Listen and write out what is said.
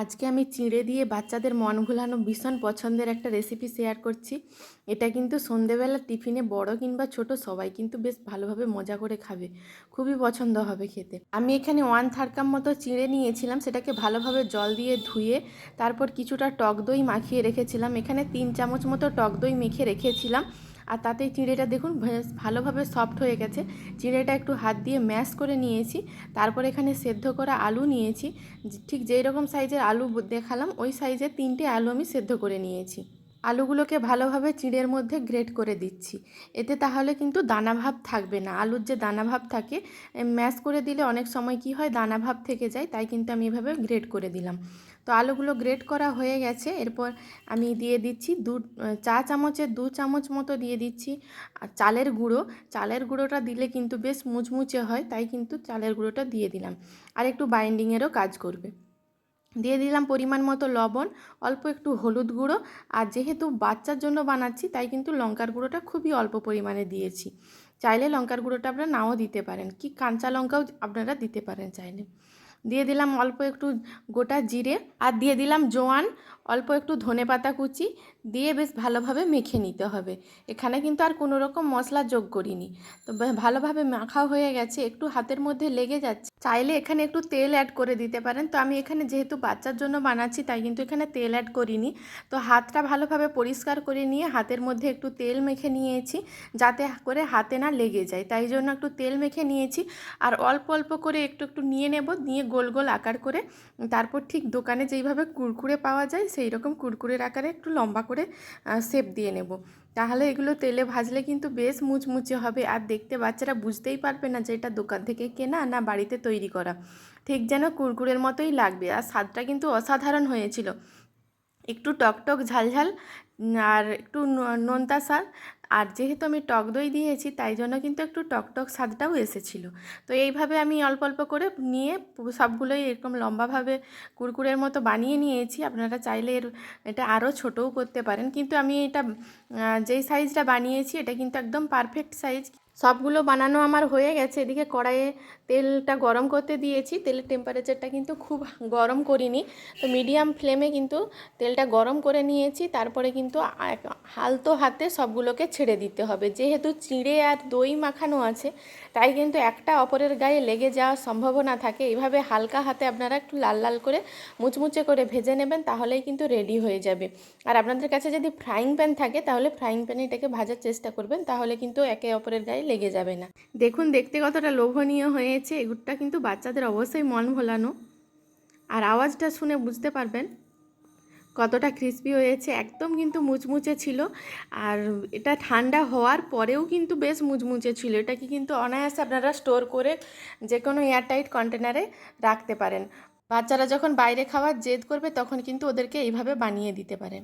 আজকে আমি চিঁড়ে দিয়ে বাচ্চাদের মন ভুলানো ভীষণ পছন্দের একটা রেসিপি শেয়ার করছি। এটা কিন্তু সন্ধেবেলা টিফিনে বড় কিংবা ছোট সবাই কিন্তু বেশ ভালোভাবে মজা করে খাবে। খুবই পছন্দ হবে খেতে। আমি এখানে ওয়ান থার্ড কাপ মতো চিঁড়ে নিয়েছিলাম, সেটাকে ভালোভাবে জল দিয়ে ধুয়ে তারপর কিছুটা টক দই মাখিয়ে রেখেছিলাম। এখানে তিন চামচ মতো টক দই মেখে রেখেছিলাম। আর তাতে চিঁড়েটা দেখুন ভালোভাবে সফট হয়ে গেছে। চিঁড়েটা একটু হাত দিয়ে ম্যাশ করে নিয়েছি। তারপর এখানে সেদ্ধ করা আলু নিয়েছি। ঠিক যেই রকম সাইজের আলু দেখালাম, ওই সাইজের তিনটে আলু আমি সেদ্ধ করে নিয়েছি। আলুগুলোকে ভালোভাবে চিঁড়ের মধ্যে গ্রেট করে দিচ্ছি। এতে তাহলে কিন্তু দানা ভাব থাকবে না। আলুর যে দানা ভাব থাকে ম্যাশ করে দিলে অনেক সময় কি হয়, দানা ভাব থেকে যায়, তাই কিন্তু আমি এভাবে গ্রেট করে দিলাম। তো আলুগুলো গ্রেট করা হয়ে গেছে। এরপর আমি দিয়ে দিচ্ছি দু চা চামচের দু চামচ মতো দিয়ে দিচ্ছি চালের গুঁড়ো। চালের গুঁড়োটা দিলে কিন্তু বেশ মুচমুচে হয়, তাই কিন্তু চালের গুঁড়োটা দিয়ে দিলাম। আর একটু বাইন্ডিংয়েরও কাজ করবে। দিয়ে দিলাম পরিমাণ মতো লবণ, অল্প একটু হলুদ গুঁড়ো। আর যেহেতু বাচ্চার জন্য বানাচ্ছি, তাই কিন্তু লঙ্কার গুঁড়োটা খুবই অল্প পরিমাণে দিয়েছি। চাইলে লঙ্কার গুঁড়োটা আপনারা নাও দিতে পারেন। কি কাঁচা লঙ্কাও আপনারা দিতে পারেন চাইলে। দিয়ে দিলাম অল্প একটু গোটা জিরে আর দিয়ে দিলাম জোয়ান, অল্প একটু ধনে পাতা কুচি দিয়ে বেশ ভালোভাবে মেখে নিতে হবে। এখানে কিন্তু আর কোনো রকম মশলা যোগ করিনি। তো ভালোভাবে মাখা হয়ে গেছে, একটু হাতের মধ্যে লেগে যাচ্ছে। চাইলে এখানে একটু তেল অ্যাড করে দিতে পারেন। তো আমি এখানে যেহেতু বাচ্চার জন্য বানাচ্ছি, তাই কিন্তু এখানে তেল অ্যাড করিনি। তো হাতটা ভালোভাবে পরিষ্কার করে নিয়ে হাতের মধ্যে একটু তেল মেখে নিয়েছি, যাতে করে হাতে না লেগে যায়। তাই জন্য একটু তেল মেখে নিয়েছি। আর অল্প অল্প করে একটু একটু নিয়ে নেব, নিয়ে গোল গোল আকার করে, তারপর ঠিক দোকানে যেইভাবে কুরকুরে পাওয়া যায় সেই রকম কুরকুরের আকারে একটু লম্বা করে শেপ দিয়ে নেব। তাহলে এগুলো তেলে ভাজলে কিন্তু বেশ মুচমুচে হবে আর দেখতে বাচ্চারা বুঝতেই পারবে না যে এটা দোকান থেকে কেনা না বাড়িতে তৈরি করা। ঠিক যেন কুরকুরের মতোই লাগবে আর স্বাদটা কিন্তু অসাধারণ হয়েছিল। একটু টকটক ঝালঝাল আর একটু নোনতা স্বাদ আর যেহেতু আমি টক দই দিয়েছি, তাই জন্য কিন্তু একটু টকটক স্বাদটাও এসেছিল। তো এইভাবে আমি অল্প অল্প করে নিয়ে সবগুলোই এরকম লম্বাভাবে কুরকুরের মতো বানিয়ে নিয়েছি। আপনারা চাইলে এর, এটা আরও ছোটও করতে পারেন। কিন্তু আমি এটা যেই সাইজটা বানিয়েছি, এটা কিন্তু একদম পারফেক্ট সাইজ। সবগুলো বানানো আমার হয়ে গেছে। এদিকে কড়াইয়ে তেলটা গরম করতে দিয়েছি। তেলের টেম্পারেচারটা কিন্তু খুব গরম করিনি। তো মিডিয়াম ফ্লেমে কিন্তু তেলটা গরম করে নিয়েছি। তারপরে কিন্তু হালতো হাতে সবগুলোকে ছেড়ে দিতে হবে। যেহেতু চিঁড়ে আর দই মাখানো আছে, তাই কিন্তু একটা অপরের গায়ে লেগে যাওয়ার সম্ভাবনা থাকে। এইভাবে হালকা হাতে আপনারা একটু লাল লাল করে মুচমুচে করে ভেজে নেবেন, তাহলেই কিন্তু রেডি হয়ে যাবে। আর আপনাদের কাছে যদি ফ্রাইং প্যান থাকে, তাহলে ফ্রাইং প্যানে এটাকে ভাজার চেষ্টা করবেন। তাহলে কিন্তু একে অপরের গায়ে লেগে যাবে না। দেখুন, দেখতে কতটা লোভনীয় হয়েছে। এগুলোটা কিন্তু বাচ্চাদের অবশ্যই মন ভোলানো। আর আওয়াজটা শুনে বুঝতে পারবেন কতটা ক্রিস্পি হয়েছে। একদম কিন্তু মুচমুচে ছিল। আর এটা ঠান্ডা হওয়ার পরেও কিন্তু বেশ মুচমুচে ছিল। এটাকে কিন্তু অনায়াসে আপনারা স্টোর করে যে কোনো এয়ারটাইট কন্টেনারে রাখতে পারেন। বাচ্চারা যখন বাইরে খাওয়ার জেদ করবে, তখন কিন্তু ওদেরকে এইভাবে বানিয়ে দিতে পারেন।